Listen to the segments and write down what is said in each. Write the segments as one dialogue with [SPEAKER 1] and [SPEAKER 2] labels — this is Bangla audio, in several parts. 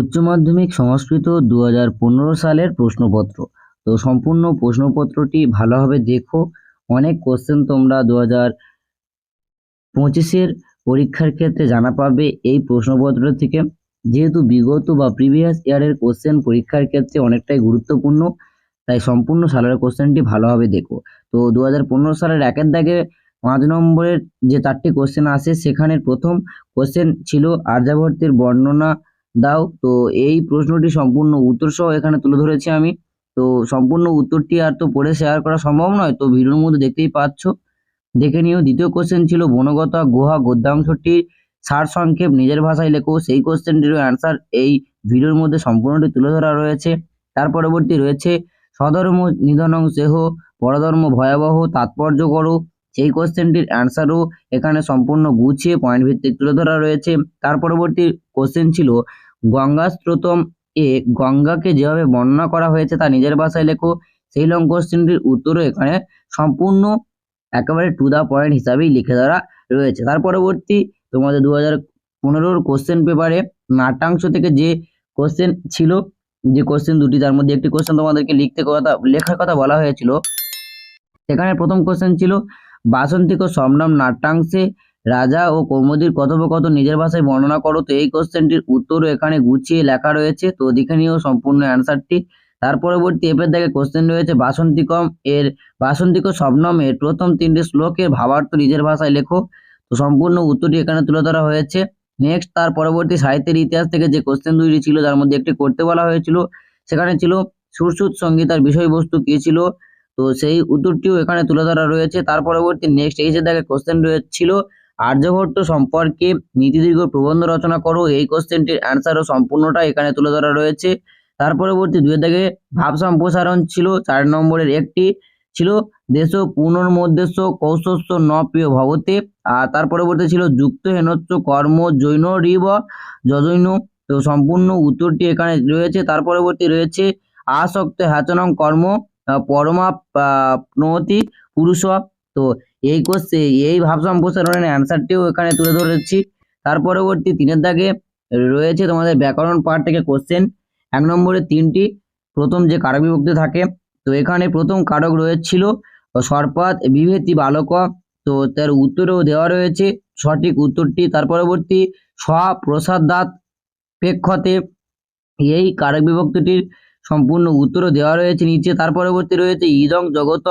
[SPEAKER 1] উচ্চ মাধ্যমিক সংস্কৃত দু হাজার পনেরো সালের প্রশ্নপত্র। তো সম্পূর্ণ প্রশ্নপত্রটি ভালোভাবে দেখো। অনেক কোশ্চেন তোমরা দু হাজার পঁচিশের পরীক্ষার ক্ষেত্রে জানা পাবে এই প্রশ্নপত্র থেকে। যেহেতু বিগত বা প্রিভিয়াস ইয়ারের কোশ্চেন পরীক্ষার ক্ষেত্রে অনেকটাই গুরুত্বপূর্ণ, তাই সম্পূর্ণ সালের কোশ্চেনটি ভালোভাবে দেখো। তো দু হাজার পনেরো সালের একের দাগে পাঁচ নম্বরের যে চারটি কোশ্চেন আসে সেখানে প্রথম কোশ্চেন ছিল আর্যাবর্তের বর্ণনা দাও। তো এই প্রশ্নটি সম্পূর্ণ উত্তর সহ এখানে তুলে ধরেছি আমি। তো সম্পূর্ণ উত্তরটি আর তো পড়ে শেয়ার করা সম্ভব নয়। তো ভিডিওর মধ্যে দেখতেই পাচ্ছ। দেখে নিও, দ্বিতীয় কোশ্চেন ছিল বনগতা গুহা গদ্যাংশটি সারসংক্ষেপ নিজের ভাষায় লেখো। সেই কোশ্চেনটিরও অ্যান্সার এই ভিডিওর মধ্যে সম্পূর্ণটি তুলে ধরা রয়েছে। তার পরবর্তী রয়েছে, স্বধর্ম নিধনং সেহ, পরধর্ম ভয়াবহ, তাৎপর্য করো। সেই কোশ্চেনটির অ্যান্সারও এখানে সম্পূর্ণ গুছিয়ে পয়েন্ট ভিত্তিক তুলে ধরা রয়েছে। তার পরবর্তী কোশ্চেন ছিল, গঙ্গা স্রোতম এ গঙ্গাকে যেভাবে বর্ণনা করা হয়েছে তা নিজের ভাষায় লেখো। সেই লং কোশ্চেনটির উত্তরও এখানে সম্পূর্ণ একেবারে টু দা পয়েন্ট হিসাবেই লিখে ধরা রয়েছে। তার পরবর্তী তোমাদের দু হাজার পনেরোর কোশ্চেন পেপারে নাট্যাংশ থেকে যে কোশ্চেন ছিল, যে কোশ্চেন দুটি, তার মধ্যে একটি কোশ্চেন তোমাদেরকে লিখতে কথা, লেখার কথা বলা হয়েছিল। সেখানে প্রথম কোশ্চেন ছিল বাসন্তিক সম্রাম নাট্যাংশে রাজা ও কৌমুদীর কথোপকথন নিজের ভাষায় বর্ণনা করো তো এই কোশ্চেনটির উত্তরও এখানে গুছিয়ে লেখা রয়েছে। তো দেখে নিও সম্পূর্ণ অ্যান্সারটি। তার পরবর্তী এপের দাগে কোশ্চেন রয়েছে, বাসন্তিকম এর, বাসন্তিক এর প্রথম তিনটি শ্লোকের ভাবার্থ নিজের ভাষায় লেখো। তো সম্পূর্ণ উত্তরটি এখানে তুলে ধরা হয়েছে। নেক্সট তার পরবর্তী সাহিত্যের ইতিহাস থেকে যে কোশ্চেন দুইটি ছিল, তার মধ্যে একটি করতে বলা হয়েছিল। সেখানে ছিল সুরসুত সঙ্গীতার বিষয়বস্তু কী ছিল? তো সেই উত্তরটিও এখানে তুলে ধরা রয়েছে। তার পরবর্তী নেক্সট যে দেখে কোশ্চেন রয়েছিল, আর্যভট্ট সম্পর্কে নীতিদীর্ঘ প্রবন্ধ রচনা করো, এই কোশ্চেনটির অ্যান্সারও সম্পূর্ণটা এখানে তুলে ধরা রয়েছে। তার পরবর্তী দুই দাগে ভাব সম্প্রসারণ ছিল, চার নম্বরের একটি ছিল, দেশ পুনর্মধ্যস্য কৌশস্য ন প্রিয় ভবতে, আর তার পরবর্তী ছিল, যুক্ত হেনস্য কর্ম জৈন রিব যজৈন। তো সম্পূর্ণ উত্তরটি এখানে রয়েছে। তার পরবর্তী রয়েছে, আসক্ত হ্যাচনং কর্ম পরমা প্রণতি পুরুষ তো এই কোশ্চে এই ভাব সম্প্রসারণের অ্যান্সারটিও এখানে তুলে ধরেছি। তার পরবর্তী তিনের দাগে রয়েছে তোমাদের ব্যাকরণ পার্ট থেকে কোশ্চেন এক নম্বরে তিনটি, প্রথম যে কারক বিভক্তি থাকে, তো এখানে প্রথম কারক রয়েছিল সর্পাত বিভেতি, বালক। তো তার উত্তরেও দেওয়া রয়েছে সঠিক উত্তরটি। তার পরবর্তী স্বপ্রসাদাত প্রেক্ষতে এই কারক বিভক্তিটির সম্পূর্ণ উত্তরও দেওয়া রয়েছে নিচে, তার পরবর্তী রয়েছে ইদং জগত,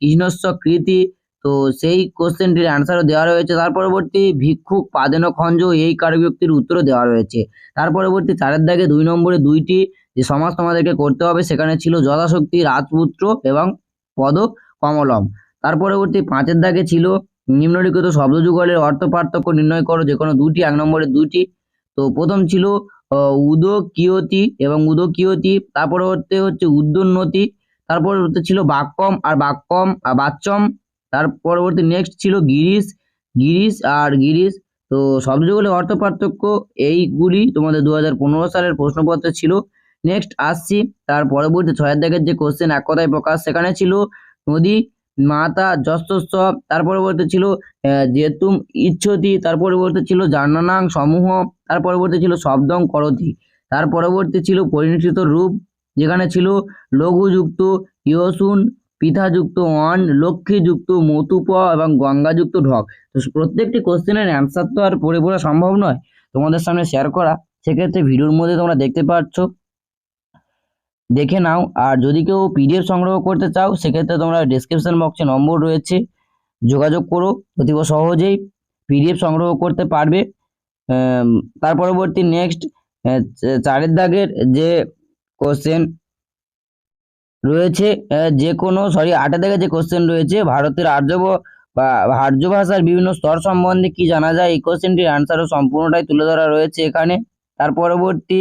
[SPEAKER 1] কৃষ্ণস্ব কৃতি। তো সেই কোশ্চেনটির অ্যান্সারও দেওয়া রয়েছে। তার পরবর্তী ভিক্ষুক পাদেন খঞ্জ এই কারক বিভক্তির উত্তরও দেওয়া রয়েছে। তার পরবর্তী চারের দাগে দুই নম্বরে দুইটি যে সমাজ তোমাদেরকে করতে হবে, সেখানে ছিল যথাশক্তি, রাজপুত্র এবং পদ কমলম। তার পরবর্তী পাঁচের দাগে ছিল নিম্নলিখিত শব্দযুগলের অর্থ পার্থক্য নির্ণয় করো যে কোনো দুটি, এক নম্বরে দুইটি তো প্রথম ছিল উদকিয়তি এবং উদকিয়তি তার পরবর্তী হচ্ছে উদ্যোন্নতি তারপর পরবর্তী ছিল বাক্যম আর বাক্যম আর বাচ্চম তার পরবর্তী নেক্সট ছিল গিরিশ গিরিশ আর গিরিশ। তো শব্দযুগলের অর্থ পার্থক্য এইগুলি তোমাদের দু হাজার পনেরো সালের প্রশ্নপত্রে ছিল। নেক্সট আসছি, তার পরবর্তী ছয়ের দাগের যে কোশ্চেন এক কথায় প্রকাশ সেখানে ছিল, নদী মাতা যস্তস্ব তার পরবর্তী ছিল জেতুম ইচ্ছতি, তার পরবর্তী ছিল জানানাং সমূহ, তার পরবর্তী ছিল শব্দং করতি, তার পরবর্তী ছিল পরিণত রূপ, যেখানে ছিল লঘুযুক্ত ইয়সুন পিঠাযুক্ত অন লক্ষ্মীযুক্ত মতুপ এবং গঙ্গাযুক্ত ঢক। তো প্রত্যেকটি কোশ্চেনের অ্যান্সার তো আর পড়ে পড়া সম্ভব নয়। তোমাদের সামনে শেয়ার করা, সেক্ষেত্রে ভিডিওর মধ্যে তোমরা দেখতে পাচ্ছ দেখে নাও। আর যদি কেউ পিডিএফ সংগ্রহ করতে চাও, সেক্ষেত্রে তোমরা ডিসক্রিপশন বক্সে নম্বর রয়েছে। যোগাযোগ করো, অতীব সহজেই পিডিএফ সংগ্রহ করতে পারবে। তার পরবর্তী নেক্সট চারের দাগের যে কোশ্চেন রয়েছে যে কোনো সরি আটের দাগের যে কোশ্চেন রয়েছে, ভারতের আর্য বা আর্য ভাষার বিভিন্ন স্তর সম্বন্ধে কি জানা যায়? এই কোশ্চেনটির অ্যান্সারও সম্পূর্ণটাই তুলে ধরা রয়েছে এখানে। তার পরবর্তী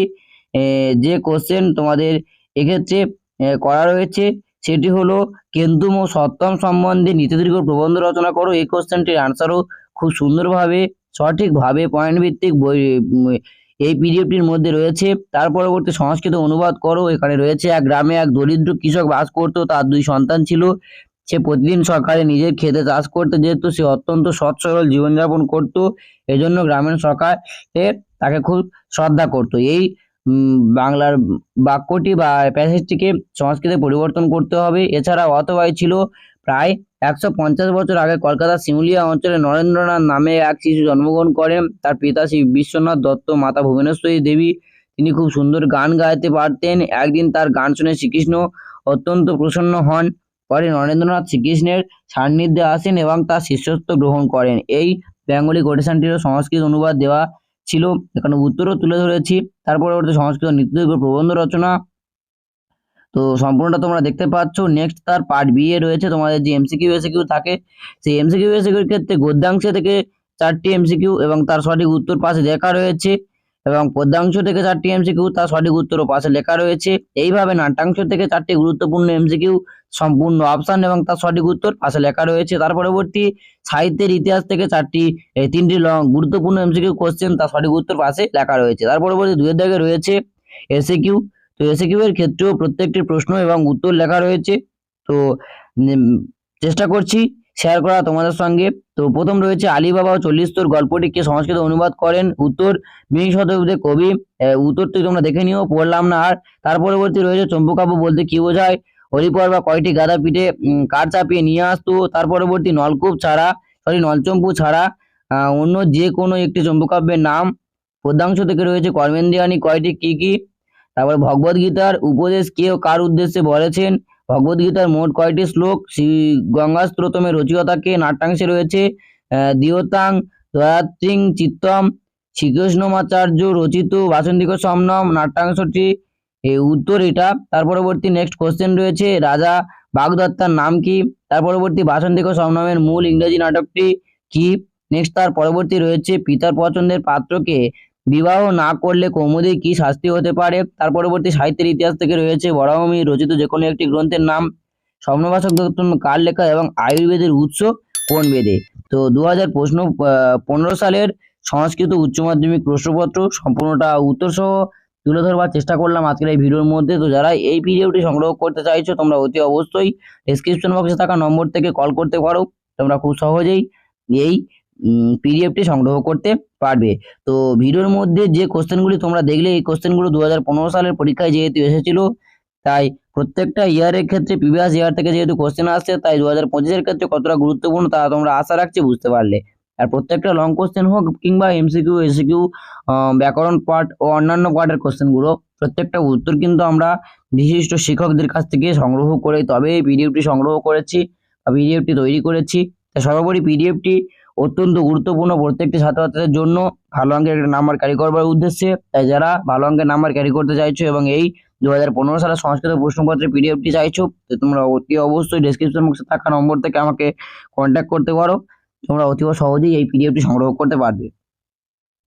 [SPEAKER 1] যে কোশ্চেন তোমাদের এক্ষেত্রে করা রয়েছে, সেটি হলো কেন্দ্রম ও সপ্তম সম্বন্ধে নীতিদীর্ঘ প্রবন্ধ রচনা করো। এই কোশ্চেনটির অ্যান্সারও খুব সুন্দরভাবে, সঠিকভাবে পয়েন্ট ভিত্তিক বই এই পিডিএফটির মধ্যে রয়েছে। তার পরবর্তী সংস্কৃত অনুবাদ করো। এখানে রয়েছে, এক গ্রামে এক দরিদ্র কৃষক বাস করতো, তার দুই সন্তান ছিল। সে প্রতিদিন সকালে নিজের খেতে চাষ করতে যেত। সে অত্যন্ত সৎ সরল জীবনযাপন করতো। এজন্য গ্রামের সরকার তাকে খুব শ্রদ্ধা করতো। এই বাংলার বাক্যটি বা প্যাসেজটিকে সংস্কৃতে পরিবর্তন করতে হবে। এছাড়া অথবাই ছিল প্রায় একশো পঞ্চাশ বছর আগে কলকাতার শিমুলিয়া অঞ্চলে নরেন্দ্রনাথ নামে এক শিশু জন্মগ্রহণ করেন। তার পিতা শ্রী বিশ্বনাথ দত্ত, মাতা ভুবনেশ্বরী দেবী। তিনি খুব সুন্দর গান গাইতে পারতেন। একদিন তার গান শুনে শ্রীকৃষ্ণ অত্যন্ত প্রসন্ন হন। পরে নরেন্দ্রনাথ শ্রীকৃষ্ণের সান্নিধ্যে আসেন এবং তার শিষ্যত্ব গ্রহণ করেন। এই বেঙ্গলি কোটেশনটিরও সংস্কৃত অনুবাদ দেওয়া ছিল। এখানে উত্তরও তুলে ধরেছি। তার পরবর্তী সংস্কৃত নৃত্যযোগ্য প্রবন্ধ রচনা। তো সম্পূর্ণটা তোমরা দেখতে পাচ্ছ। নেক্সট তার পার্ট বি এ রয়েছে। তোমাদের যে এমসিকিউ এসিকিউ থাকে, সেই এমসিকিউ এসিকিউর ক্ষেত্রে গদ্যাংশে থেকে চারটি এমসিকিউ এবং তার সঠিক উত্তর পাশে দেখা রয়েছে। এবং পদ্যাংশ থেকে চারটি এমসিকিউ তার সঠিক উত্তরও পাশে লেখা রয়েছে। এইভাবে নাট্যাংশ থেকে চারটি গুরুত্বপূর্ণ এমসিকিউ সম্পূর্ণ অপশন এবং তার সঠিক উত্তর পাশে লেখা রয়েছে। তার পরবর্তী সাহিত্যের ইতিহাস থেকে চারটি, এই তিনটি লং গুরুত্বপূর্ণ এমসিকিউ কোশ্চেন তার সঠিক উত্তর পাশে লেখা রয়েছে। তার পরবর্তী দুয়ের দাগে রয়েছে এসিকিউ তো এসিকিউ এর ক্ষেত্রেও প্রত্যেকটি প্রশ্ন এবং উত্তর লেখা রয়েছে। তো চেষ্টা করছি শেয়ার করা তোমাদের সঙ্গে। তো প্রথম রয়েছে আলিবাবা ও চল্লিশতর গল্পটিকে সংস্কৃত অনুবাদ করেন? উত্তর বিংশ শতাব্দীর কবি। উত্তরটি তোমরা দেখে নিও, পড়লাম না আর। তার পরবর্তী রয়েছে চম্পকাব্য বলতে কি বোঝায়? হরিপর বা কয়টি গাদা পিঠে কাঠ চাপিয়ে নিয়ে আসতো? তার পরবর্তী নলকূপ ছাড়া সরি নলচম্পু ছাড়া অন্য যে কোনো একটি চম্পকাব্যের নাম। পদ্যাংশ থেকে রয়েছে কর্মেন্দ্রিয়ানি কয়টি, কি কি? তারপর ভগবদ গীতার উপদেশ কে ও কার উদ্দেশ্যে বলেছেন? ভগবদ গীতার মোট কয়টি শ্লোক? শ্রী গঙ্গা স্ত্রোতমে রচিয়তাকে নাট্যাংশে রয়েছে দিয়তাং দয়াত্রিং, চিত্তম, শ্রীকৃষ্ণমাচার্য রচিত বাসন্তিক সমনম নাট্যাংশটি। উত্তর এটা। তার পরবর্তী নেক্সট কোশ্চেন রয়েছে, রাজা বাগদত্তার নাম কি? তার পরবর্তী বাসন্তিক সমনমের মূল ইংরেজি নাটকটি কি? নেক্সট তার পরবর্তী রয়েছে, পিতার পছন্দের পাত্রকে বিবাহ না করলে কৌমুদীর কি শাস্তি হতে পারে? তার পরবর্তী সাহিত্যের ইতিহাস থেকে রয়েছে বরাহমি রচিত যে কোনো একটি গ্রন্থের নাম স্বপ্নবাসক কার লেখা এবং আয়ুর্বেদের উৎস কোন বেদে? তো দু হাজার প্রশ্ন পনেরো সালের সংস্কৃত উচ্চ মাধ্যমিক প্রশ্নপত্র সম্পূর্ণটা উত্তর সহ তুলে ধরবার চেষ্টা করলাম আজকের এই ভিডিওর মধ্যে। তো যারা এই পিডিএফটি সংগ্রহ করতে চাইছো, তোমরা অতি অবশ্যই ডেসক্রিপশন বক্সে থাকা নম্বর থেকে কল করতে পারো। তোমরা খুব সহজেই এই পিডিএফটি সংগ্রহ করতে পারবে। তো ভিডিওর মধ্যে যে কোশ্চেনগুলি তোমরা দেখলে, এই কোশ্চেনগুলো দু হাজার পনেরো সালের পরীক্ষায় যেহেতু এসেছিল, তাই প্রত্যেকটা ইয়ারের ক্ষেত্রে প্রিভিয়াস ইয়ার থেকে যেহেতু কোশ্চেন আসছে, তাই দু হাজার পঁচিশের ক্ষেত্রে কতটা গুরুত্বপূর্ণ তা তোমরা আশা রাখছি বুঝতে পারলে। আর প্রত্যেকটা লং কোশ্চেন হোক কিংবা এমসিকিউ এসিকিউ ব্যাকরণ পার্ট ও অন্যান্য পার্টের কোশ্চেনগুলো প্রত্যেকটা উত্তর কিন্তু আমরা বিশিষ্ট শিক্ষকদের কাছ থেকে সংগ্রহ করে তবে এই পিডিএফটি সংগ্রহ করেছি বা পিডিএফটি তৈরি করেছি। তাই সর্বোপরি পিডিএফটি অত্যন্ত গুরুত্বপূর্ণ প্রত্যেকটি ছাত্রছাত্রীদের জন্য ভালো অঙ্কের একটা নাম্বার ক্যারি করবার উদ্দেশ্যে। তাই যারা ভালো অঙ্কের নাম্বার ক্যারি করতে চাইছো এবং এই দু সালের সংস্কৃত প্রশ্নপত্রের পিডিএফটি চাইছো, তো তোমরা অতি অবশ্যই ডিসক্রিপশন বক্সে থাকা নম্বর থেকে আমাকে কন্ট্যাক্ট করতে পারো। তোমরা অতি সহজেই এই পিডিএফটি সংগ্রহ করতে পারবে।